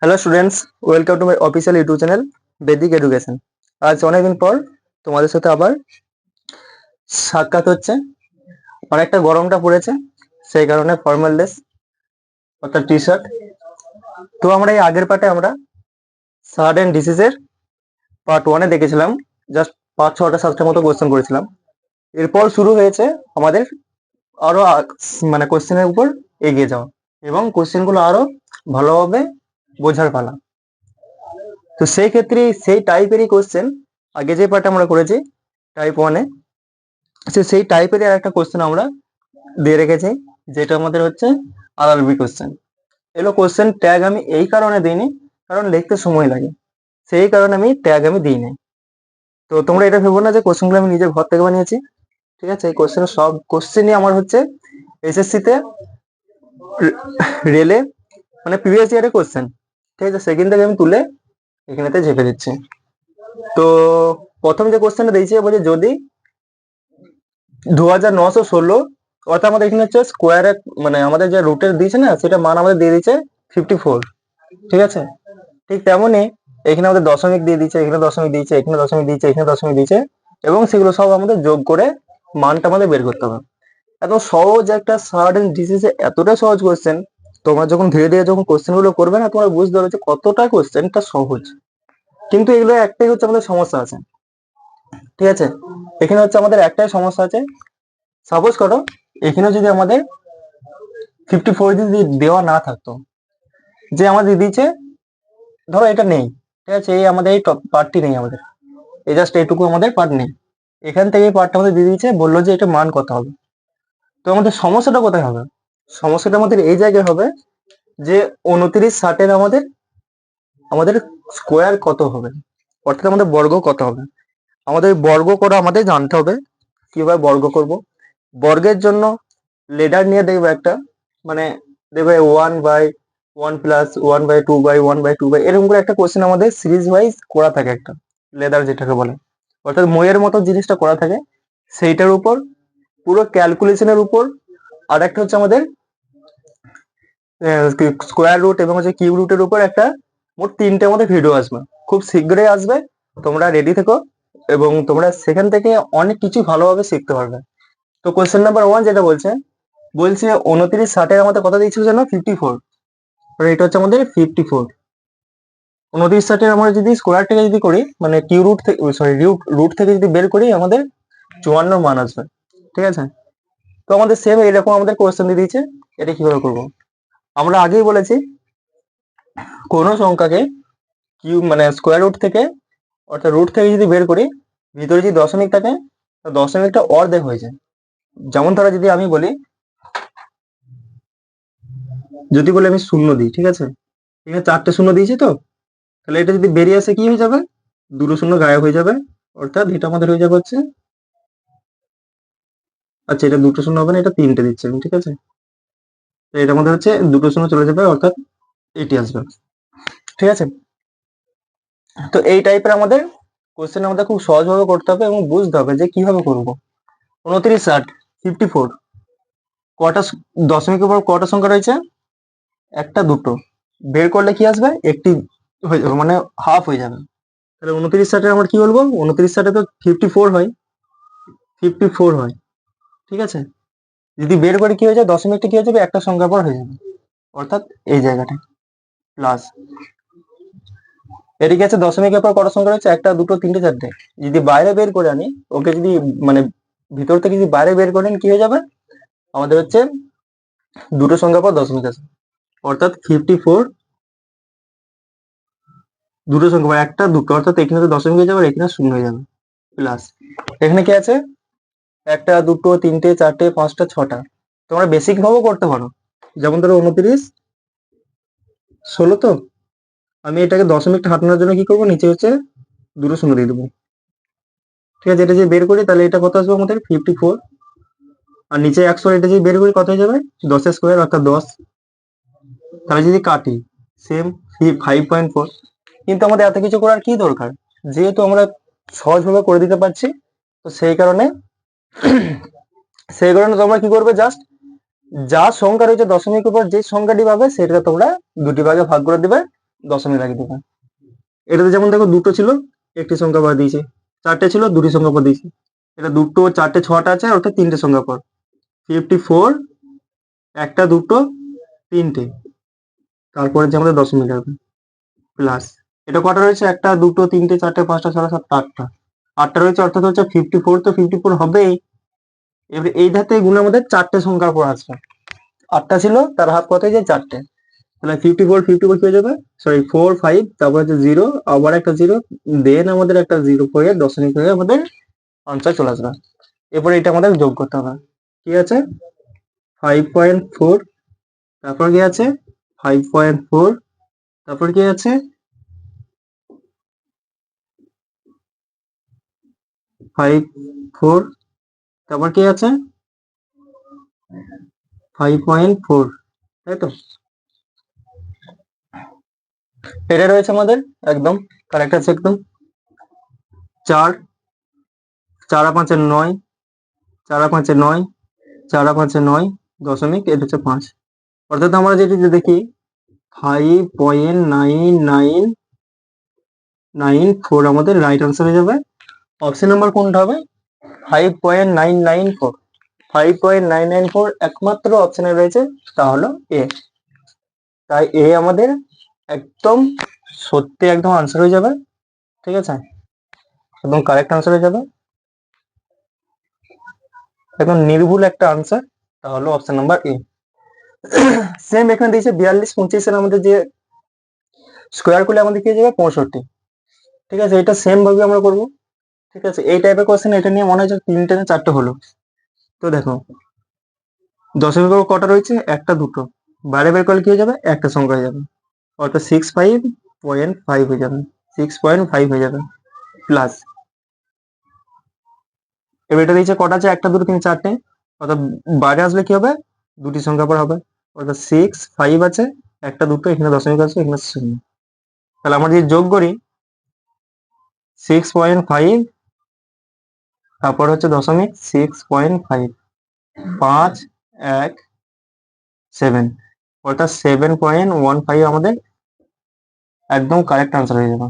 Hello students welcome to my official YouTube channel Vedic education আজ অনেকদিন পর তোমাদের সাথে আবার সাক্ষাৎ হচ্ছে। অনেকটা গরমটা পড়েছে, সেই কারণে ফর্মাল ড্রেস অর্থাৎ টি শার্ট তো আমরা এই আগের পার্টে আমরা সার্ট অ্যান্ড ডিসিজের পার্ট ওয়ানে দেখেছিলাম জাস্ট পাঁচ, ছটা সাতটার মতো কোয়েশ্চেন করেছিলাম। এরপর শুরু হয়েছে আমাদের আরও মানে কোশ্চেনের উপর এগিয়ে যাওয়া। এবং কোশ্চেনগুলো আরও ভালোভাবে বোঝার পালা। তো সেই ক্ষেত্রে সেই টাইপেরই কোশ্চেন আগে যে পার্টটা আমরা করেছি টাইপ ওয়ানে সে সেই টাইপেরই আর একটা কোশ্চেন আমরা দিয়ে রেখেছি, যেটা আমাদের হচ্ছে আরআরবি কোশ্চেন এগুলো কোশ্চেন ট্যাগ আমি এই কারণে দিইনি, কারণ লিখতে সময় লাগে। সেই কারণে আমি ট্যাগ আমি দিই নাই তো তোমরা এটা ভেবো না যে কোশ্চেনগুলো আমি নিজের ঘর থেকে বানিয়েছি, ঠিক আছে? এই কোশ্চেন সব কোশ্চেনই আমার হচ্ছে এসএসসি তে রেলে মানে প্রিভিয়াস ইয়ারের কোশ্চেন ঠিক আছে? সেখান থেকে আমি তুলে এখানেতে ঝেপে দিচ্ছি। তো প্রথম যে কোশ্চেনটা দিয়েছি, বলছে যদি দু হাজার নশো ষোলো, অর্থাৎ আমাদের এখানে হচ্ছে স্কোয়ারে মানে আমাদের যে রুটের দিয়েছে না, সেটা মান আমাদের দিয়ে দিচ্ছে ফিফটি ফোর ঠিক আছে? ঠিক তেমনই এখানে আমাদের দশমিক দিয়ে দিচ্ছে এখানে দশমিক দিয়েছে, এখানে দশমিক দিয়েছে, এখানে দশমিক দিয়েছে, এবং সেগুলো সব আমাদের যোগ করে মানটা আমাদের বের করতে হবে। এত সহজ একটা সার্টেন ডিসিজে এতটা সহজ কোশ্চেন তোমরা যখন ধীরে ধীরে যখন কোশ্চেনগুলো করবে না, তোমরা বুঝতে পারবে যে কতটা কোশ্চেনটা সহজ। কিন্তু এগুলো একটাই হচ্ছে আমাদের সমস্যা আছে। ঠিক আছে? এখানে হচ্ছে আমাদের একটাই সমস্যা আছে। সাপোজ করো, এখানে যদি আমাদের ফিফটি ফোর যদি দেওয়া না থাকতো, যে আমাদের দিয়েছে, ধরো এটা নেই। ঠিক আছে? এই আমাদের এই পার্টটি নেই আমাদের। এই জাস্ট এইটুকু আমাদের পার্ট নেই। এখান থেকে এই পার্টটা আমাদের দিয়ে দিয়েছে, বলল যে এটা মান কত হবে। তো আমাদের সমস্যাটা কোথায় হবে? সমস্যাটা আমাদের এই জায়গায় হবে যে উনত্রিশ ষাটের আমাদের আমাদের স্কোয়ার কত হবে? অর্থাৎ আমাদের বর্গ কত হবে? আমাদের বর্গ করা আমাদের জানতে হবে, কীভাবে বর্গ করব? বর্গের জন্য লেডার নিয়ে দেখবে একটা মানে দেখবে one by one plus one by two by one by two by এরকম করে একটা কোশ্চেন আমাদের সিরিজ ওয়াইজ করা থাকে একটা লেদার যেটাকে বলে। অর্থাৎ মইয়ের মতো জিনিসটা করা থাকে, সেইটার উপর পুরো ক্যালকুলেশনের উপর, আর একটা হচ্ছে আমাদের স্কোয়ার রুট এবং হচ্ছে কিউ রুটের উপর একটা মোট তিনটে আমাদের ভিডিও আসবে। খুব শীঘ্রই আসবে, তোমরা রেডি থেকো এবং তোমরা সেখান থেকে অনেক কিছু ভালোভাবে শিখতে পারবে। তো কোয়েশ্চেন নাম্বার ওয়ান যেটা বলছে বলছে উনত্রিশ ষাটের আমাদের কত দিয়েছিল যেন ফিফটি ফোর এটা হচ্ছে আমাদের ফিফটি ফোর উনত্রিশ ষাটের আমরা যদি স্কোয়ার থেকে যদি করি মানে কিউ রুট থেকে সরি রুট রুট থেকে যদি বের করি, আমাদের চুয়ান্ন মান আসবে। ঠিক আছে? তো আমাদের সেম এরকম আমাদের কোয়েশ্চেন দিয়ে দিয়েছে, এটা কীভাবে করব? আমরা আগেই বলেছি, কোন সংখ্যাকে কিউ মানে স্কোয়ার রুট থেকে, অর্থাৎ রুট থেকে যদি বের করি, ভিতরে যদি দশমিক থাকে দশমিকটা অর্ধেক হয়ে যায়। যেমন ধরো যদি আমি বলি, যদি বলি আমি শূন্য দিই, ঠিক আছে? এখানে চারটে শূন্য দিয়েছি তো? তাহলে এটা যদি বেরিয়ে আসে কি হয়ে যাবে? দুটো শূন্য গায়েব হয়ে যাবে, অর্থাৎ এটা আমাদের হয়ে যাবে হচ্ছে আচ্ছা এটা দুটো শূন্য হবে না, এটা তিনটে দিচ্ছে আমি ঠিক আছে? তো এটা মধ্যে হচ্ছে দুটো শূন্য চলে যাবে, অর্থাৎ এটি আসবে। ঠিক আছে? তো এই টাইপের আমাদের কোশ্চেন আমাদের খুব সহজভাবে করতে হবে এবং বুঝতে হবে যে কীভাবে করব। উনত্রিশ ষাট ফিফটি ফোর কটা দশমিকের পর কটা সংখ্যা রয়েছে? একটা, দুটো। বের করলে কি আসবে? একটি হয়ে যাবে মানে হাফ হয়ে যাবে। তাহলে উনত্রিশ ষাটে আমরা কি বলব? উনত্রিশ ষাটে তো ফিফটি ফোর হয়। ফিফটি ফোর হয়। ঠিক আছে? যদি বের করে কি হয়ে যায়? দশমিকটা কি হয়ে যাবে? একটা সংখ্যার পর হয়ে যাবে। অর্থাৎ এই জায়গাটা। প্লাস এদিকে আছে দশমিকের পর কত সংখ্যা রয়েছে? একটা, দুটো, তিনটে, চারটে। যদি বাইরে বের করে আনি, ওকে যদি মানে ভিতর থেকে যদি বাইরে বের করেন কি হয়ে যাবে? আমাদের হচ্ছে দুটো সংখ্যার পর দশমিক আছে। অর্থাৎ ফিফটি ফোর দুটো সংখ্যা একটা, দুটো। অর্থাৎ এখানে তো দশমিক হয়ে যাবে আর এখানে শূন্য হয়ে যাবে। প্লাস এখানে কি আছে? একটা, দুটো, তিনটে, চারটে, পাঁচটা, ছটা। তোমরা বেসিক ভাবেও করতে পারো। যেমন ধরো উনত্রিশ, ষোলো তো? আমি এটাকে দশমিকটা হাঁটানোর জন্য কি করব? নিচে হচ্ছে দুটো শূন্য দিয়ে দেবো। ঠিক আছে, এটা যদি বের করি, তাহলে এটা কত আসবে আমাদের? ফিফটি ফোর আর নিচে একশো, এটা যদি বের করি, কত হয়ে যাবে? দশের স্কোয়ার অর্থাৎ দশ। তাহলে যদি কাটি সেম ফাইভ পয়েন্ট ফোর কিন্তু আমাদের এত কিছু করার কি দরকার? যেহেতু আমরা সহজভাবে করে দিতে পারছি, তো সেই কারণে সেই কারণে তোমরা কি করবে জাস্ট যা সংখ্যা রয়েছে দশমিক উপর যে সংখ্যাটি পাবে সেটা তোমরা দুটি ভাগে ভাগ করে দিবে, দশমিক লাগিয়ে দেবে। এটাতে যেমন দেখো দুটো ছিল, একটি সংখ্যা পর দিয়েছে। চারটে ছিল, দুটি সংখ্যা পর দিয়েছে। এটা দুটো, চারটে, ছটা আছে ওটা তিনটে সংখ্যা পর ফিফটি ফোর একটা, দুটো, তিনটে। তারপরে যে আমাদের দশমিক লাগবে প্লাস এটা কটা রয়েছে? একটা, দুটো, তিনটে, চারটে, পাঁচটা, ছটা, সাতটা, আটটা। আটটা রয়েছে অর্থাৎ হচ্ছে ফিফটি ফোর তো ফিফটি ফোর হবেই। এবারে এই ধাতে গুণ আমাদের চারটে সংখ্যা পর আসবে আটটা ছিল, তার হাফ কত যে চারটে। তাহলে ফিফটি ফোর ফিফটি ফোর হয়ে যাবে? সরি ফোর ফাইভ তারপর হচ্ছে জিরো আবার একটা জিরো দেন আমাদের একটা জিরো হয়ে, দশমিক হয়ে আমাদের আনসার চলে আসবে। এরপরে এটা আমাদের যোগ করতে হবে। কি আছে? ফাইভ পয়েন্ট ফোর তারপর কি আছে? ফাইভ পয়েন্ট ফোর তারপর কি আছে? ফাইভ ফোর তারপর কি আছে? ফাইভ পয়েন্ট ফোর তাই তো? এটা রয়েছে আমাদের একদম কারেক্ট আছে একদম। চার, চারা পাঁচের নয়, চারা পাঁচে নয়, চারা পাঁচে নয়, দশমিক, এটা হচ্ছে পাঁচ। অর্থাৎ আমরা যেটি যে দেখি five point nine nine nine four আমাদের রাইট আনসার হয়ে যাবে। অপশন নাম্বার কোনটা হবে? Five point nine nine four five point nine nine four একমাত্র অপশনে রয়েছে, তা হলো এ তাই এ আমাদের একদম সত্যি একদম আনসার হয়ে যাবে, ঠিক আছে? একদম কারেক্ট আনসার হয়ে যাবে। একদম নির্ভুল একটা আনসার তা হলো অপশন নাম্বার এ সেম এখানে দিয়েছে বিয়াল্লিশ পঁচিশের আমাদের যে স্কোয়ার করলে আমাদের কি হয়ে যাবে? পঁয়ষট্টি। ঠিক আছে, এটা সেম ভাবে আমরা করব। ঠিক আছে, এই টাইপের কোশ্চেন এটা নিয়ে মনে হচ্ছে তিনটে না চারটে হলো। তো দেখো, দশমিক অঙ্ক কটা রয়েছে? একটা, দুটো। বাইরে বের করলে কি হয়ে যাবে? একটা সংখ্যা হয়ে যাবে। অর্থাৎ সিক্স ফাইভ পয়েন্ট ফাইভ হয়ে যাবে। সিক্স পয়েন্ট ফাইভ হয়ে যাবে। প্লাস এবার এটা দিয়েছে কটা আছে? একটা, দুটো, তিন, চারটে। অর্থাৎ বাইরে আসলে কি হবে? দুটি সংখ্যা পর হবে। অর্থাৎ সিক্স ফাইভ আছে, একটা, দুটো, এখানে দশমিক আছে, এখানে শূন্য। তাহলে আমরা যদি যোগ করি সিক্স পয়েন্ট ফাইভ তারপর হচ্ছে দশমিক সিক্স পয়েন্ট ফাইভ পাঁচ, এক সেভেন অর্থাৎ সেভেন পয়েন্ট ওয়ান ফাইভ আমাদের একদম কারেক্ট আনসার হয়ে যাবে।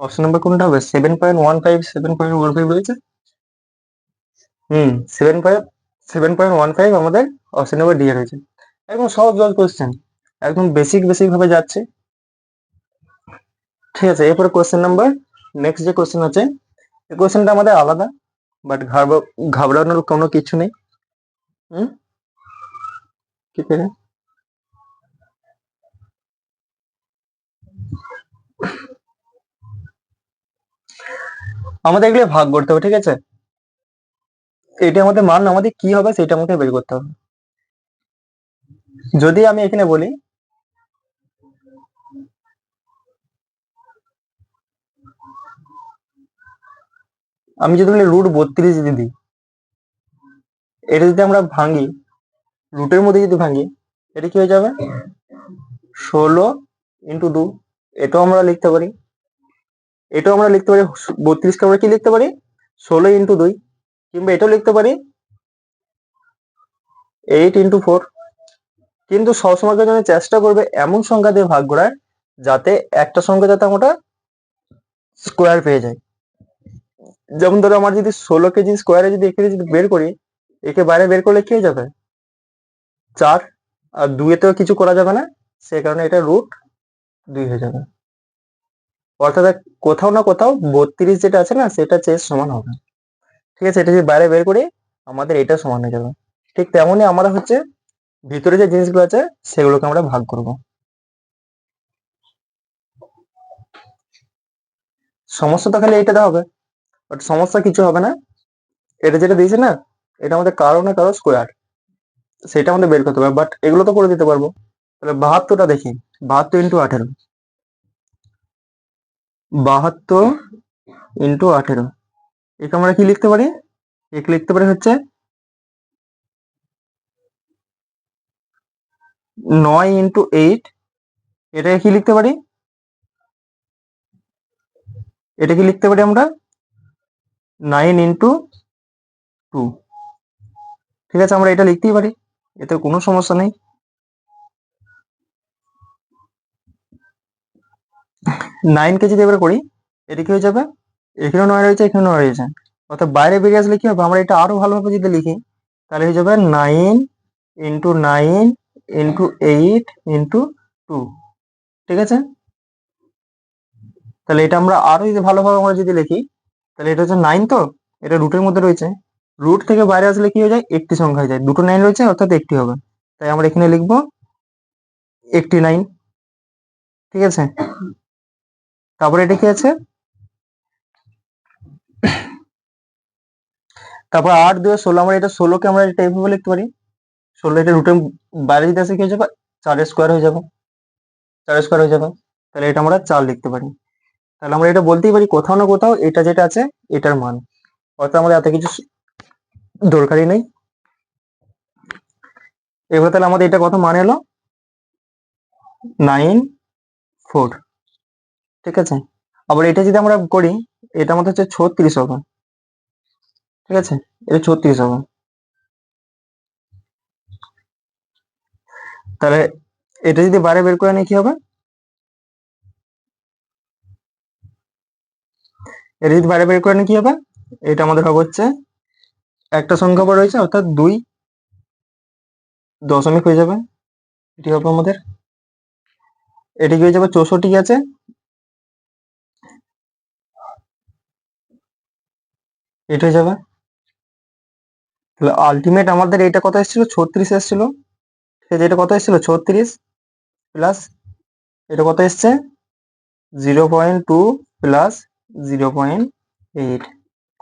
অপশন নাম্বার কোনটা হবে? Seven point one five seven point one five রয়েছে হুম seven point seven point one five আমাদের অপশন নাম্বার ডি রয়েছে। একদম সহজ সহজ কোয়েশ্চেন একদম বেসিক বেসিক ভাবে যাচ্ছে। ঠিক আছে, এরপরে কোয়েশ্চেন নাম্বার নেক্সট যে কোয়েশ্চেন আছে, এই কোয়েশ্চেনটা আমাদের আলাদা। বাট ঘাবড়ানোর কোনো কিছু নেই? আমাদের এগুলো ভাগ করতে হবে, ঠিক আছে? এটা আমাদের মান, আমাদের কি হবে সেটা আমাকে বের করতে হবে। যদি আমি এখানে বলি আমি যদি বলি রুট বত্রিশ যদি দিই, এটা যদি আমরা ভাঙি রুটের মধ্যে যদি ভাঙি, এটা কি হয়ে যাবে? ষোলো ইন্টু দু এটাও আমরা লিখতে পারি। এটাও আমরা লিখতে পারি, বত্রিশকে আমরা কি লিখতে পারি? ষোলো ইন্টু দুই, কিংবা এটাও লিখতে পারি এইট ইন্টু ফোর কিন্তু সবসময় জন্য চেষ্টা করবে এমন সংখ্যা দিয়ে ভাগ করার, যাতে একটা সংখ্যা যাতে আমরা স্কোয়ার পেয়ে যাই যেমন ধরো আমার যদি ষোলো কেজি স্কোয়ারে যদি এখানে যদি বের করি, একে বাইরে বের করলে কি যাবে? চার আর দুইয়েতেও কিছু করা যাবে না, সে কারণে এটা রুট দুই হয়ে যাবে। অর্থাৎ কোথাও না কোথাও বত্রিশ যেটা আছে না, সেটা চেয়ে সমান হবে। ঠিক আছে, এটা যদি বাইরে বের করি, আমাদের এটা সমান হয়ে যাবে। ঠিক তেমনই আমরা হচ্ছে ভিতরে যে জিনিসগুলো আছে, সেগুলোকে আমরা ভাগ করব। সমস্যা তো খালি এইটাতে হবে। বাট সমস্যা কিছু হবে না। এটা যেটা দিয়েছে না, এটা আমাদের কারও না কারও স্কোয়ার সেটা আমাদের বের করতে হবে বাট এগুলো তো করে দিতে পারব। তাহলে বাহাত্তরটা দেখি, বাহাত্তর ইন্টু আঠেরো। বাহাত্তর ইন্টু আঠেরো। একে আমরা কি লিখতে পারি? এক লিখতে পারি হচ্ছে নয় ইন্টু এইট এটাকে কি লিখতে পারি? এটা কি লিখতে পারি আমরা নাইন ইন্টু টু। ঠিক আছে, আমরা এটা লিখতেই পারি, এতে কোনো সমস্যা নেই। নাইন কে যদি এবার করি এটা কি হয়ে যাবে এখানে নয় রয়েছে এখানে নয় রয়েছে। অর্থাৎ বাইরে বেরিয়ে আসলে কি হবে? আমরা এটা আরও ভালোভাবে যদি লিখি, তাহলে হয়ে যাবে nine into nine into eight into two. ঠিক আছে? তাহলে এটা আমরা আরও যদি ভালোভাবে আমরা যদি লিখি তাহলে এটা হচ্ছে নাইন তো? এটা রুটের মধ্যে রয়েছে। রুট থেকে বাইরে আসলে কি হয়ে যায়? একটি সংখ্যা হয়ে যায়। দুটো নাইন রয়েছে, অর্থাৎ একটি হবে। তাই আমরা এখানে লিখব একটি নাইন ঠিক আছে? তারপরে এটা কি আছে? তারপর আট, দুই, ষোলো। আমরা এটা ষোলোকে আমরা এটা এইভাবে লিখতে পারি। ষোলো এটা রুটের বাইরে যদি আসে কি হয়ে যাবে? চার স্কোয়ার হয়ে যাবে। চার স্কোয়ার হয়ে যাবে। তাহলে এটা আমরা চার লিখতে পারি। তাহলে আমরা এটা বলতেই পারি কোথাও না কোথাও এটা যেটা আছে, এটার মান। অর্থাৎ আমাদের এত কিছু দরকারই নেই। এবার তাহলে আমাদের এটা কত মান এলো? Nine four. ঠিক আছে? আবার এটা যদি আমরা করি এটা আমাদের হচ্ছে ছত্রিশ হবে। ঠিক আছে? এটা ছত্রিশ হবে। তাহলে এটা যদি বারে বের করে নিই কি হবে? এটা বাইরে বের করে কি হবে? এটা আমাদের হবে হচ্ছে একটা সংখ্যা পর রয়েছে অর্থাৎ দুই দশমিক হয়ে যাবে। এটি হবে আমাদের। এটি হয়ে যাবে? চৌষট্টি আছে এটা হয়ে যাবে। তাহলে আলটিমেট আমাদের এটা কত এসেছিল? ছত্রিশ এসেছিল। ঠিক আছে এটা কত এসেছিল? ছত্রিশ প্লাস এটা কত এসছে? Zero point two plus zero point eight.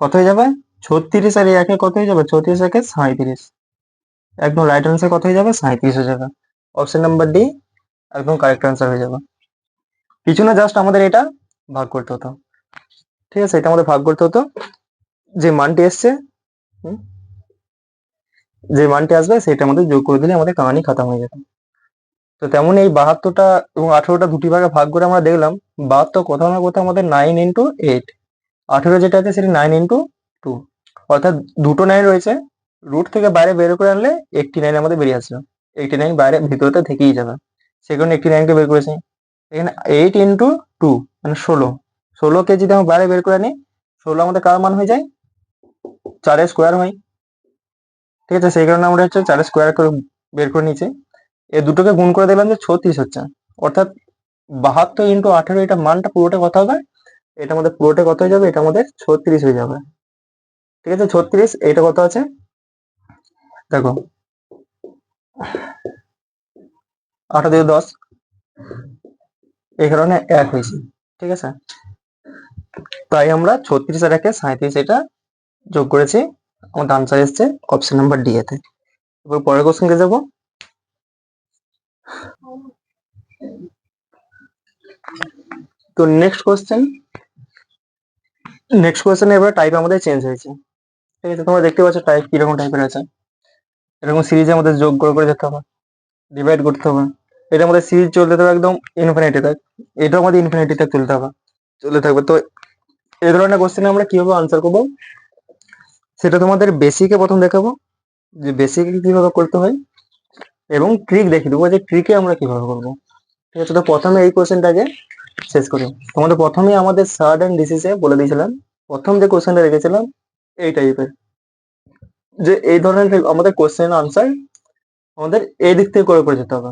কত হয়ে যাবে? ছত্রিশ আর একে কত হয়ে যাবে? ছত্রিশ একে সাঁত্রিশ একদম রাইট আনসার কত হয়ে যাবে? সাঁত্রিশ হয়ে যাবে। অপশন নাম্বার ডি একদম কারেক্ট আনসার হয়ে যাবে। কিছু না জাস্ট আমাদের এটা ভাগ করতে হতো। ঠিক আছে, এটা আমাদের ভাগ করতে হতো। যে মানটি এসছে যে মানটি আসবে, সেটা আমাদের যোগ করে দিলে আমাদের কাহানি খতম হয়ে যেত তো তেমন এই বাহাত্তরটা এবং আঠেরোটা দুটি ভাগে ভাগ করে আমরা দেখলাম, বাহাত্তর কোথাও না কোথাও আমাদের নাইন ইন্টু এইট আঠেরো যেটা আছে সেটা নাইন ইন্টু টু অর্থাৎ দুটো নাইন রয়েছে রুট থেকে বাইরে বের করে আনলে একটি নাইন আমাদের বেরিয়ে আসলো। এইটি নাইন বাইরে ভিতরতে থেকেই যাবে। সেই কারণে একটি নাইনকে বের করেছি। এখানে এইট ইন্টু টু মানে ষোলো। ষোলোকে যদি আমরা বাইরে বের করে আনি, ষোলো আমাদের কার মান হয়ে যায়? চারের স্কোয়ার হয়। ঠিক আছে, সেই কারণে আমরা হচ্ছে চারের স্কোয়ার করে বের করে নিয়েছি। এই দুটোকে গুণ করে দেখলাম যে ছত্রিশ হচ্ছে। অর্থাৎ বাহাত্তর ইন্টু আঠেরো, এটা মানটা পুরোটা কত হবে? এটা আমাদের পুরোটা কত হয়ে যাবে? এটা আমাদের ছত্রিশ হয়ে যাবে। ঠিক আছে, ছত্রিশ, এটা কত আছে? দেখো। আঠারো দিয়ে দশ, এই কারণে এক হয়েছে। ঠিক আছে? তাই আমরা ছত্রিশ আর একে সাঁত্রিশ এটা যোগ করেছি। আমাদের আনসার এসছে অপশন নাম্বার ডি এতে। এবার পরের কোশ্চেনকে যাব তো নেক্সট কোশ্চেন নেক্সট কোশ্চেন এবার টাইপ আমাদের চেঞ্জ হয়েছে। ঠিক আছে, তোমরা দেখতে পাচ্ছ টাইপ কীরকম টাইপের আছে এরকম সিরিজে আমাদের যোগ করে করে যেতে হবে ডিভাইড করতে হবে। এটা আমাদের সিরিজ চলতে থাকবে একদম ইনফিনিটি থাক এটা আমাদের ইনফিনিটি থাক চলতে হবে, চলতে থাকবে। তো এই ধরনের কোশ্চেনে আমরা কীভাবে আনসার করব? সেটা তোমাদের বেসিকে প্রথম দেখাবো, যে বেসিকে কীভাবে করতে হয়। এবং ট্রিক দেখিয়ে দেবো যে ট্রিকে আমরা কীভাবে করব। ঠিক আছে, তো প্রথমে এই কোশ্চেনটাকে শেষ করি। তোমাদের প্রথমেই আমাদের সার্ড অ্যান্ড ডিসিসে বলে দিয়েছিলাম। প্রথম যে কোশ্চেনটা রেখেছিলাম, এই টাইপের যে এই ধরনের আমাদের কোশ্চেন আনসার আমাদের এই দিক থেকে করে করে যেতে হবে।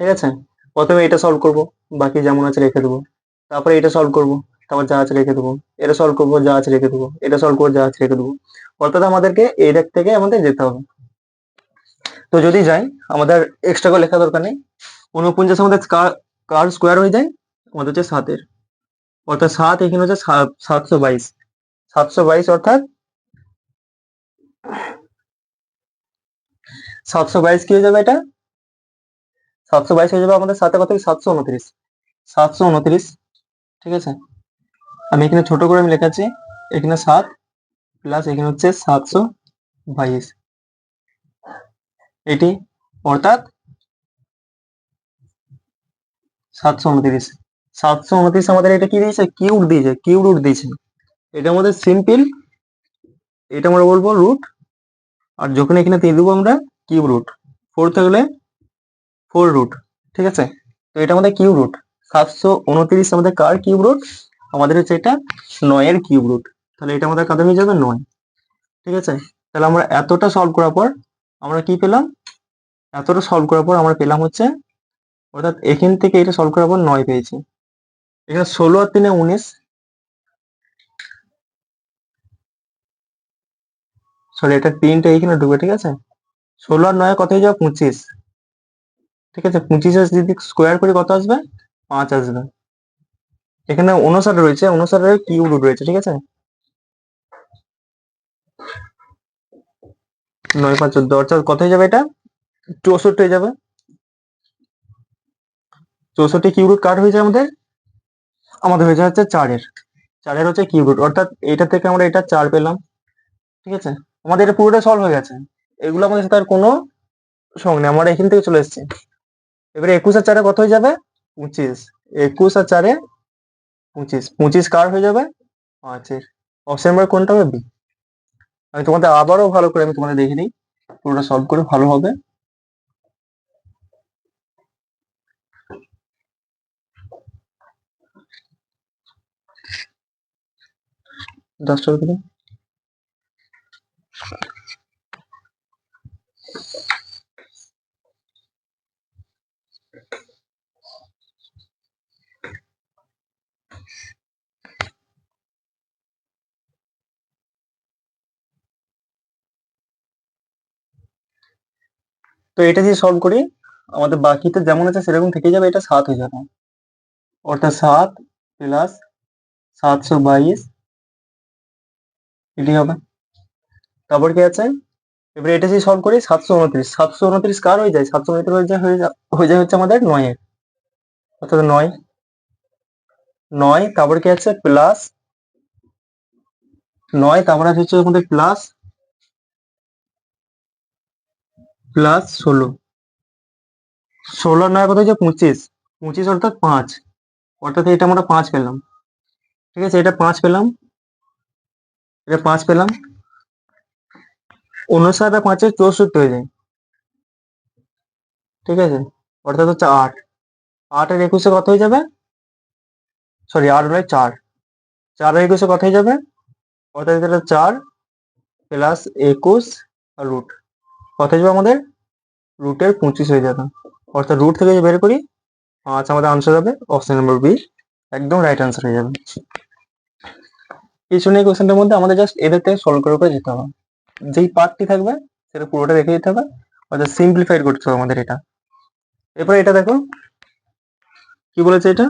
ঠিক আছে? প্রথমে এটা সলভ করব, বাকি যেমন আছে রেখে দেবো। তারপরে এটা সলভ করব, তারপর যা আছে রেখে দেবো। এটা সলভ করব, যা আছে রেখে দেবো। এটা সলভ করব, যা আছে রেখে দেবো। অর্থাৎ আমাদেরকে এই দিক থেকে আমাদের যেতে হবে। তো যদি যাই, আমাদের এক্সট্রা করে লেখা দরকার নেই। উনপঞ্চাশ আমাদের কার স্কোয়ার হয়ে যায়? আমাদের হচ্ছে সাতের। অর্থাৎ সাত এখানে হচ্ছে সাত- সাতশো বাইশ। সাতশো বাইশ অর্থাৎ সাতশো বাইশ কি হয়ে যাবে এটা? সাতশো বাইশ হয়ে যাবে আমাদের সাথে কত? সাতশো উনত্রিশ। সাতশো উনত্রিশ। ঠিক আছে? আমি এখানে ছোট করে আমি লেখাচ্ছি। এখানে সাত প্লাস এখানে হচ্ছে সাতশো বাইশ। এটি অর্থাৎ সাতশো উনত্রিশ। সাতশো উনত্রিশ আমাদের এটা কি দিয়েছে? কিউব দিয়েছে কিউব রুট দিয়েছে। এটা আমাদের সিম্পল, এটা আমরা বলব রুট। আর যখন এখানে দিয়ে দেবো আমরা কিউব রুট। ফোর থাকলে ফোর রুট, ঠিক আছে? তো এটা আমাদের কিউব রুট। সাতশো উনত্রিশ আমাদের কার কিউব রুট? আমাদের হচ্ছে এটা নয়ের কিউব রুট। তাহলে এটা আমাদের হয়ে যাবে? নয়। ঠিক আছে? তাহলে আমরা এতটা সলভ করার পর আমরা কি পেলাম? এতটা সলভ করার পর আমরা পেলাম হচ্ছে, অর্থাৎ এখান থেকে এটা সলভ করার পর নয় পেয়েছি। এখানে ষোলো আর তিনে উনিশ। সরি এটা তিনটা এইখানে ঢুকবে, ঠিক আছে? ষোলো আর নয় কত হয়ে যাবে পঁচিশ। ঠিক আছে? পঁচিশে যদি স্কোয়ার করে, কত আসবে? পাঁচ আসবে। এখানে উনষাট রয়েছে উনষাটের কিউব রুট রয়েছে, ঠিক আছে? নয়, পাঁচ, চোদ্দ অর্থাৎ কত হয়ে যাবে এটা? চৌষট্টি হয়ে যাবে। চৌষট্টি কিউব রুট কাট হয়ে যায় আমাদের? আমাদের হয়ে যাচ্ছে চারের। চারের হচ্ছে কিউব রুট। অর্থাৎ এটা থেকে আমরা এটা চার পেলাম। ঠিক আছে? আমাদের এটা পুরোটা সলভ হয়ে গেছে। এগুলো আমাদের সাথে আর কোনো সঙ্গ নেই। আমরা এখান থেকে চলে এসেছি। এবারে একুশ আর চারে কত হয়ে যাবে? পঁচিশ। একুশ আর চারে পঁচিশ। পঁচিশ কার হয়ে যাবে? পাঁচের। অপশন নাম্বার কোনটা হবে? বি। আমি তোমাদের আবারও ভালো করে আমি তোমাদের দেখে দিই পুরোটা সলভ করে ভালো হবে। দশটা করে তো এটা যদি সলভ করি। আমাদের বাকিতে যেমন আছে সেরকম থেকে যাবে, এটা সাত হয়ে যাবে। অর্থাৎ সাত প্লাস সাতশো বাইশ এটি হবে। তারপর কি আছে? এবারে এটা যদি সলভ করি, সাতশো উনত্রিশ। সাতশো উনত্রিশ কার হয়ে যায়? সাতশো উনত্রিশ হয়ে যায় হয়ে যায় হচ্ছে আমাদের নয়ের। অর্থাৎ নয়। নয়, তারপর কি আছে? প্লাস নয়, তারপর আছে হচ্ছে আমাদের প্লাস প্লাস ষোলো। ষোলো নয় কত হচ্ছে পঁচিশ। পঁচিশ অর্থাৎ পাঁচ। অর্থাৎ এটা আমরা পাঁচ পেলাম। ঠিক আছে, এটা পাঁচ পেলাম। এটা পাঁচ পেলাম। উনষাট আর পাঁচে চৌষট্টি হয়ে যায়। ঠিক আছে? অর্থাৎ হচ্ছে আট। আট আর একুশে কত হয়ে যাবে? সরি আট নয় চার। চার আর একুশে কত হয়ে যাবে? অর্থাৎ এটা চার প্লাস একুশ আর রুট কত যাবে আমাদের? রুটের পঁচিশ হয়ে যাবে। অর্থাৎ রুট থেকে বের করি, পাঁচ আমাদের আনসার হবে। অপশন নম্বর বি একদম রাইট আনসার হয়ে যাবে। কিছু নেই মধ্যে আমাদের জাস্ট এদের থেকে সলভ করে করে যেতে হবে। যেই পার্টটি থাকবে, সেটা পুরোটা রেখে দিতে হবে। অর্থাৎ সিম্পলিফাইড করতে হবে আমাদের এটা। এরপরে এটা দেখো, কি বলেছে এটা?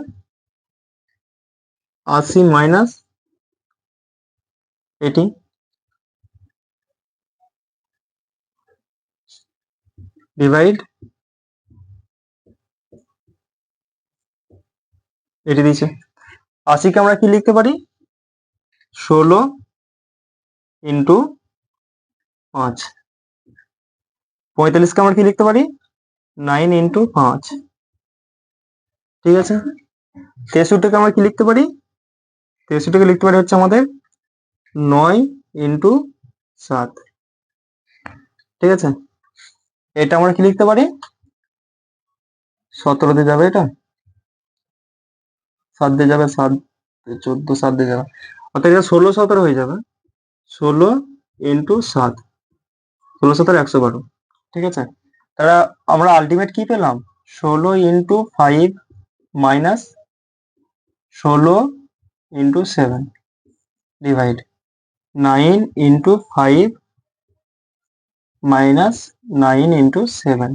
আশি মাইনাস এটি ডিভাইড এটি দিয়েছে। আশিকে আমরা কি লিখতে পারি? ষোলো ইন্টু পাঁচ। পঁয়তাল্লিশকে আমরা কি লিখতে পারি? নাইন ইন্টু পাঁচ। ঠিক আছে? তেষট্টিকে আমরা কি লিখতে পারি? তেষট্টিকে লিখতে পারি হচ্ছে আমাদের নয় ইন্টু সাত। ঠিক আছে? এটা আমরা কি লিখতে পারি? সতেরোতে যাবে এটা? সাত দিয়ে যাবে সাত, চোদ্দ, সাত দিয়ে যাবে। অর্থাৎ এটা ষোলো সতেরো হয়ে যাবে। ষোলো ইন্টু সাত। ষোলো সতেরো একশো বারো। ঠিক আছে? তারা আমরা আলটিমেট কি পেলাম? ষোলো ইন্টু ফাইভ মাইনাস ষোলো into seven divide nine into five minus nine into seven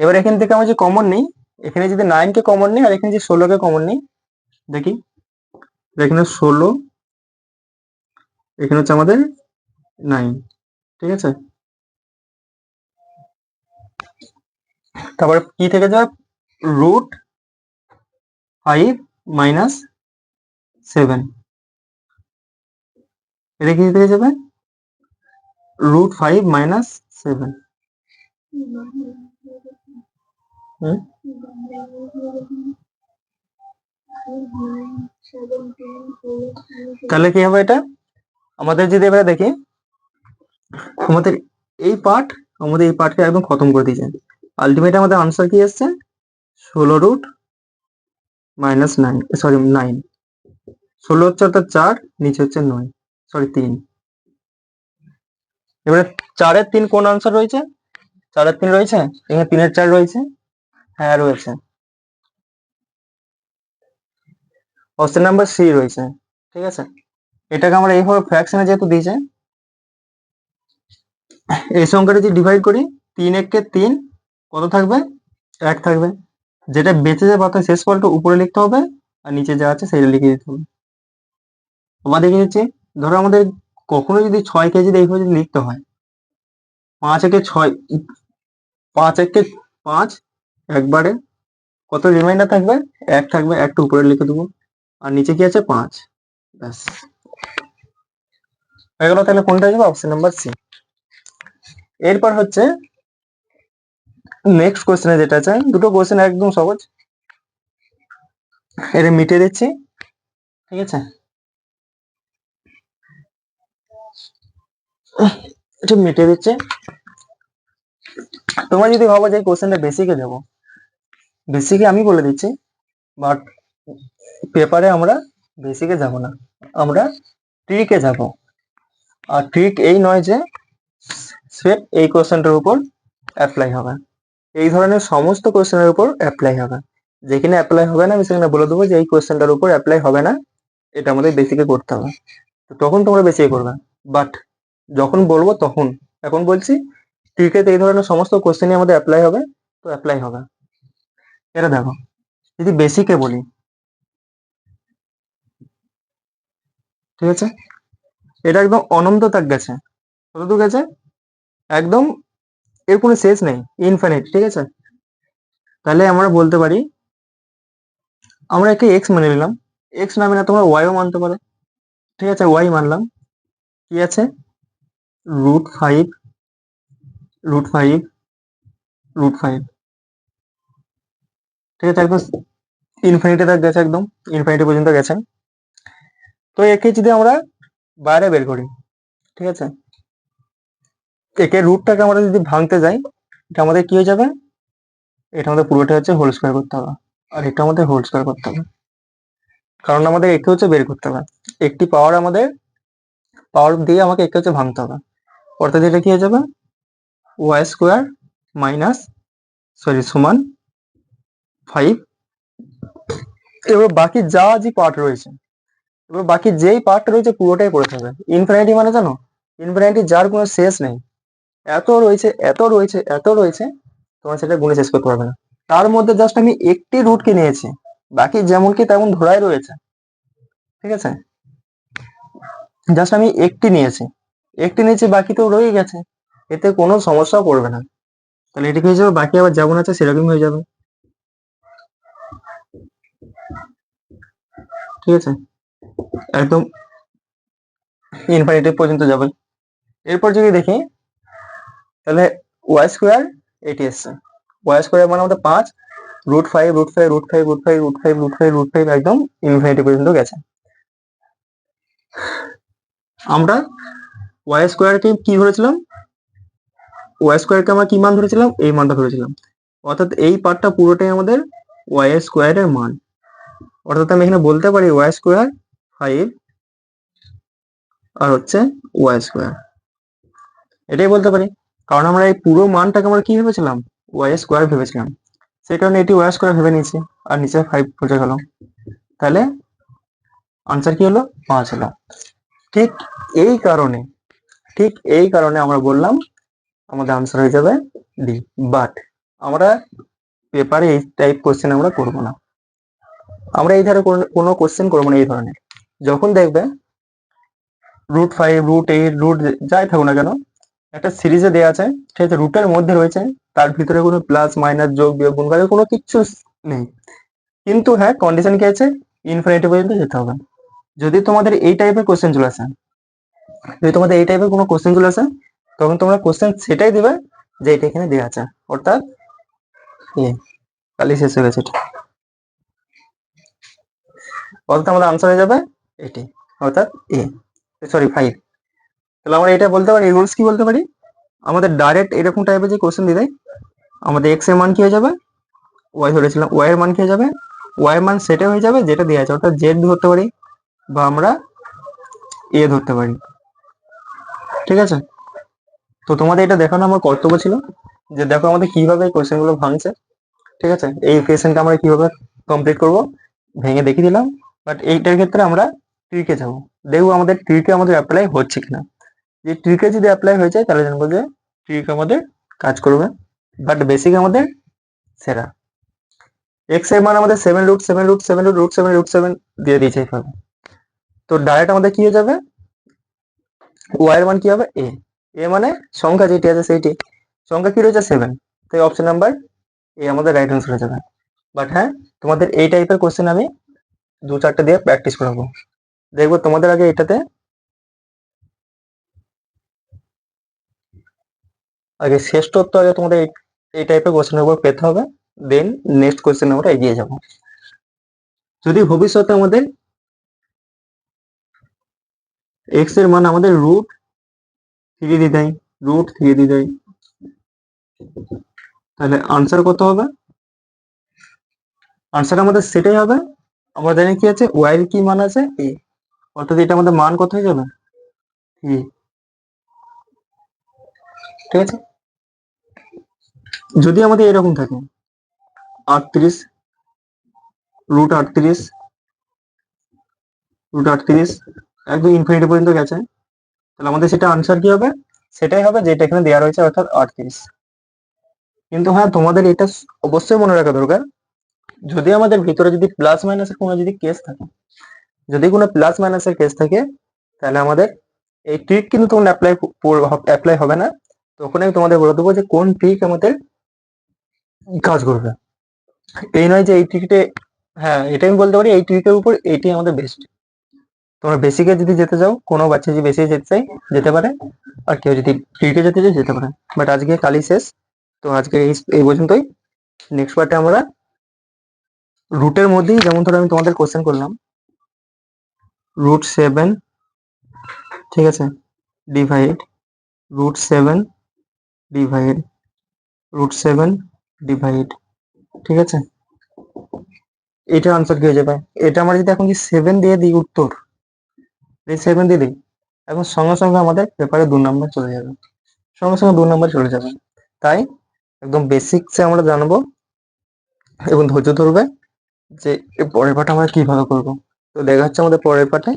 এবার এখান থেকে আমরা যে কমন নেই, এখানে যদি নাইনকে কমন নিই, আর এখানে যে ষোলোকে কমন নিই, দেখি। এখানে ষোলো, এখানে হচ্ছে আমাদের নাইন ঠিক আছে? তারপরে কি থেকে যাবে? রুট ফাইভ মাইনাস সেভেন এটা কি থেকে যাবে? রুট ফাইভ মাইনাস সেভেন হুম? তাহলে কি হবে এটা? আমাদের যদি এবারে দেখি, আমাদের এই পার্ট আমাদের এই পার্টকে একদম খতম করে দিয়েছে। আলটিমেট আমাদের আনসার কি এসছে? ষোলো root minus nine sorry nine ষোলো হচ্ছে অর্থাৎ চার, নিচে হচ্ছে নয় সরি তিন। এবারে চারের তিন কোন আনসার রয়েছে? চারের তিন রয়েছে? এখানে তিনের চার রয়েছে? হ্যাঁ রয়েছে। অপশন নাম্বার সি রয়েছে, ঠিক আছে? এটাকে আমরা এইভাবে ফ্র্যাকশনে যেহেতু দিয়েছে, এই সংখ্যাটা যদি ডিভাইড করি, তিন এককে তিন কত থাকবে? এক থাকবে। যেটা বেঁচে যাবে অর্থাৎ শেষ ফলটা উপরে লিখতে হবে আর নিচে যা আছে সেটা লিখে দিতে হবে। আবার দেখে নিচ্ছি, ধরো আমাদের কখনো যদি ছয় কেজি এইভাবে যদি লিখতে হয়, পাঁচ একে ছয়, পাঁচ একে পাঁচ, একবারে কত রিমাইন্ডার থাকবে? এক থাকবে, একটা উপরে লিখে দেবো। আর নিচে কি আছে? পাঁচ। ব্যাস। হয়ে গেল তাহলে কোনটা যাবে? অপশন নাম্বার সি এরপর হচ্ছে নেক্সট কোশ্চেনে যেটা আছে দুটো কোশ্চেন একদম সহজ। এটা মিটিয়ে দিচ্ছি। ঠিক আছে? এটা মিটিয়ে দিচ্ছে। তোমরা যদি ভাবো যে কোশ্চেনটা বেসিকে দেবো। বেসিকে আমি বলে দিচ্ছি বাট পেপারে আমরা বেসিকে যাব না, আমরা ট্রিকে যাব। আর ট্রিক এই নয় যে সেট এই কোশ্চেনটার উপর অ্যাপ্লাই হবে। এই ধরনের সমস্ত কোশ্চেনের উপর অ্যাপ্লাই হবে। যেখানে অ্যাপ্লাই হবে না, আমি সেখানে বলে দেবো যে এই কোশ্চেনটার উপর অ্যাপ্লাই হবে না, এটা আমাদের বেসিকে করতে হবে। তো তখন তোমরা বেসিকে করবে। বাট যখন বলব তখন, এখন বলছি ক্রিকেট এই ধরনের সমস্ত কোশ্চেনই আমাদের অ্যাপ্লাই হবে, তো অ্যাপ্লাই হবে। এটা দেখো, যদি বেসিকে বলি ঠিক আছে? এটা একদম অনন্ত তাক গেছে। কতদূর গেছে? একদম এর কোনো শেষ নেই ইনফিনিট ঠিক আছে? তাহলে আমরা বলতে পারি, আমরা একে এক্স মেনে নিলাম। এক্স না মেনে তোমরা ওয়াইও মানতে পারো। ঠিক আছে ওয়াই মানলাম। কি আছে? Root five root five root five ঠিক আছে, একদম ইনফিনিটি তক গেছে একদম। ইনফিনিটি পর্যন্ত গেছে। তো একে যদি আমরা বাইরে বের করি, ঠিক আছে? একে রুটটাকে আমরা যদি ভাঙতে যাই, এটা আমাদের কি হয়ে যাবে? এটা আমাদের পুরোটা হচ্ছে হোল স্কোয়ার করতে হবে। আর এটা আমাদের হোল স্কোয়ার করতে হবে। কারণ আমাদের একে হচ্ছে বের করতে হবে। একটি পাওয়ার আমাদের পাওয়ার দিয়ে আমাকে একে হচ্ছে ভাঙতে হবে। অর্থাৎ এটা কি হয়ে যাবে? ওয়াই স্কোয়ার মাইনাস সরি সমান ফাইভ এবার বাকি যা যে পার্ট রয়েছে এবার বাকি যেই পার্ট রয়েছে পুরোটাই পড়ে থাকবে। ইনফিনিটি মানে জানো? ইনফিনিটি যার কোনো শেষ নেই। এত রয়েছে এত রয়েছে এত রয়েছে, তোমার সেটা গুণে শেষ করতে পারবে না। তার মধ্যে জাস্ট আমি একটি রুটকে নিয়েছি। বাকি যেমন কি তেমন ধরাই রয়েছে। ঠিক আছে? জাস্ট আমি একটি নিয়েছি। একটি নিয়েছি বাকি তো রয়ে গেছে। এতে কোনো সমস্যাও পড়বে না। তাহলে এটি হয়ে যাবে? বাকি আবার যেমন আছে সেরকম হয়ে যাবে। ঠিক আছে? একদম ইনফিনিটি পর্যন্ত যাবে। এরপর যদি দেখি, তাহলে ওয়াই স্কোয়ার এটি এসছে। ওয়াই স্কোয়ার মানে আমাদের পাঁচ root five root five root five root five root five root five root five একদম ইনফিনিটি পর্যন্ত গেছে। আমরা ওয়াই স্কোয়ারকে কি ধরেছিলাম? ওয়াই স্কোয়ারকে আমরা কি মান ধরেছিলাম? এই মানটা ধরেছিলাম। অর্থাৎ এই পার্টটা পুরোটাই আমাদের ওয়াই স্কোয়ারের মান। অর্থাৎ আমি এখানে বলতে পারি ওয়াই স্কোয়ার ফাইভ আর হচ্ছে ওয়াই স্কোয়ার। এটাই বলতে পারি। কারণ আমরা এই পুরো মানটাকে আমরা কি ভেবেছিলাম? ওয়াই স্কোয়ার ভেবেছিলাম। সেই কারণে এটি ওয়াই স্কোয়ার ভেবে নিয়েছি। আর নিচে ফাইভ পড়ে গেল তাহলে আনসার কি হলো? পাঁচ হলো। ঠিক এই কারণে, ঠিক এই কারণে আমরা বললাম, আমাদের আনসার হয়ে যাবে ডি বাট আমরা পেপারে এই টাইপ কোশ্চেন আমরা করব না। আমরা এই ধারে কোনো- কোনো কোশ্চেন করব না এই ধরনের। যখন দেখবে root five root eight root যাই থাকুক না কেন, একটা সিরিজে দেওয়া আছে, ঠিক আছে রুটের মধ্যে রয়েছে, তার ভিতরে কোনো প্লাস মাইনাস যোগ, বিয়োগ, গুণ ভাগ কোনো কিচ্ছু নেই। কিন্তু হ্যাঁ কন্ডিশন কি আছে? ইনফিনিটি পর্যন্ত যেতে হবে। যদি তোমাদের এই টাইপের কোশ্চেন চলে আসে, যদি তোমাদের এই টাইপের কোনো কোশ্চেন চলে আসে, তখন তোমরা কোশ্চেন সেটাই দিবে যে এটা এখানে দেওয়া আছে। অর্থাৎ এ তাহলে শেষ হয়ে গেছে অর্থাৎ আমাদের আনসার হয়ে যাবে। এটি, অর্থাৎ এ সরি ফাইভ তাহলে আমরা এটা বলতে পারি রুলস কি বলতে পারি? আমাদের ডাইরেক্ট এরকম টাইপের যে কোশ্চেন দিয়ে দেয় আমাদের এক্সের মান কি হয়ে যাবে? ওয়াই ধরেছিলাম ওয়াই এর মান কি হয়ে যাবে? ওয়াই এর মান সেটা হয়ে যাবে, যেটা দেওয়া আছে, অর্থাৎ জেড ধরতে পারি, বা আমরা এ ধরতে পারি। ঠিক আছে? তো তোমাদের এটা দেখানো আমার কর্তব্য ছিল, যে দেখো আমাদের কীভাবে কোশ্চেন ভাঙছে। ঠিক আছে? এই কোয়েশ্চেনটা আমরা কীভাবে কমপ্লিট করব, ভেঙে দেখিয়ে দিলাম। বাট এইটার ক্ষেত্রে আমরা ট্রিকে যাব। দেখব আমাদের ট্রিকে আমাদের অ্যাপ্লাই হচ্ছে কিনা। যে ট্রিকে যদি অ্যাপ্লাই হয়ে যায়, তাহলে জানব যে ট্রিক আমাদের কাজ করবে। বাট বেসিক আমাদের সেরা। এক্সের মান আমাদের seven root seven root seven root root seven root seven দিয়ে দিয়েছে এইভাবে। তো ডাইরেক্ট আমাদের কি হয়ে যাবে? ওয়াই এর মান কি হবে? এ এ মানে সংখ্যা যেটি আছে সেইটি। সংখ্যা কি রয়েছে? সেভেন তাই অপশন নাম্বার এ আমাদের রাইট অ্যান্সার হয়ে যাবে। বাট হ্যাঁ তোমাদের এই টাইপের কোশ্চেন আমি দু চারটে দিয়ে প্র্যাকটিস করাবো। দেখব তোমাদের আগে এটাতে। আগে তথ্য আগে তোমাদের এই- টাইপের কোশ্চেনের উপর পেতে হবে। দেন নেক্সট কোশ্চেন আমরা এগিয়ে যাব। যদি ভবিষ্যতে আমাদের এক্সের মান আমাদের রুট থ্রি দিয়ে দেয় রুট থ্রি দিয়ে দেয়, তাহলে আনসার কত হবে? আনসার আমাদের সেটাই হবে। আমরা জানি কি আছে? ওয়াই এর কি মান আছে? এ অর্থাৎ এটা আমাদের মান কত হয়ে যাবে থ্রি ঠিক আছে? যদি আমাদের এরকম থাকে, আটত্রিশ রুট আটত্রিশ রুট আটত্রিশ একদম ইনফিনিটি পর্যন্ত গেছে, তাহলে আমাদের সেটা আনসার কি হবে? সেটাই হবে যেটা এখানে দেওয়া রয়েছে, অর্থাৎ আটত্রিশ। কিন্তু হ্যাঁ তোমাদের এটা অবশ্যই মনে রাখা দরকার, যদি আমাদের ভিতরে যদি প্লাস মাইনাসের কোনো যদি কেস থাকে যদি কোনো প্লাস মাইনাসের কেস থাকে, তাহলে আমাদের এই ট্রিক কিন্তু তখন অ্যাপ্লাই অ্যাপ্লাই হবে না। তখন আমি তোমাদের বলে দেবো যে কোন ট্রিক আমাদের কাজ করবে। এই নয় যে এই ট্রিকটে হ্যাঁ এটা আমি বলতে পারি, এই ট্রিকের উপর এইটি আমাদের বেস্ট তোমরা বেসিকে যদি যেতে চাও, কোনো বাচ্চা যদি বেসিকে যেতে চাই যেতে পারে। আর কেউ যদি ট্রিকে যেতে চায়, যেতে পারে। বাট আজকে কালি শেষ। তো আজকে এই এই পর্যন্তই। নেক্সট পার্টে আমরা রুটের মধ্যেই যেমন ধরো আমি তোমাদের কোশ্চেন করলাম। রুট সেভেন ঠিক আছে? Divide root seven divide root seven divide ঠিক আছে? এটা আনসার কি হয়ে যাবে? এটা আমরা যদি এখন কি সেভেন দিয়ে দিই উত্তর, এই সেভেন দিয়ে দিই, এখন সঙ্গে সঙ্গে আমাদের পেপারে দু নম্বর চলে যাবে। সঙ্গে সঙ্গে দু নম্বর চলে যাবে। তাই একদম বেসিকসে আমরা জানব এবং ধৈর্য ধরবে যে পরের পাঠ আমরা কীভাবে করব। তো দেখা হচ্ছে আমাদের পরের পাঠে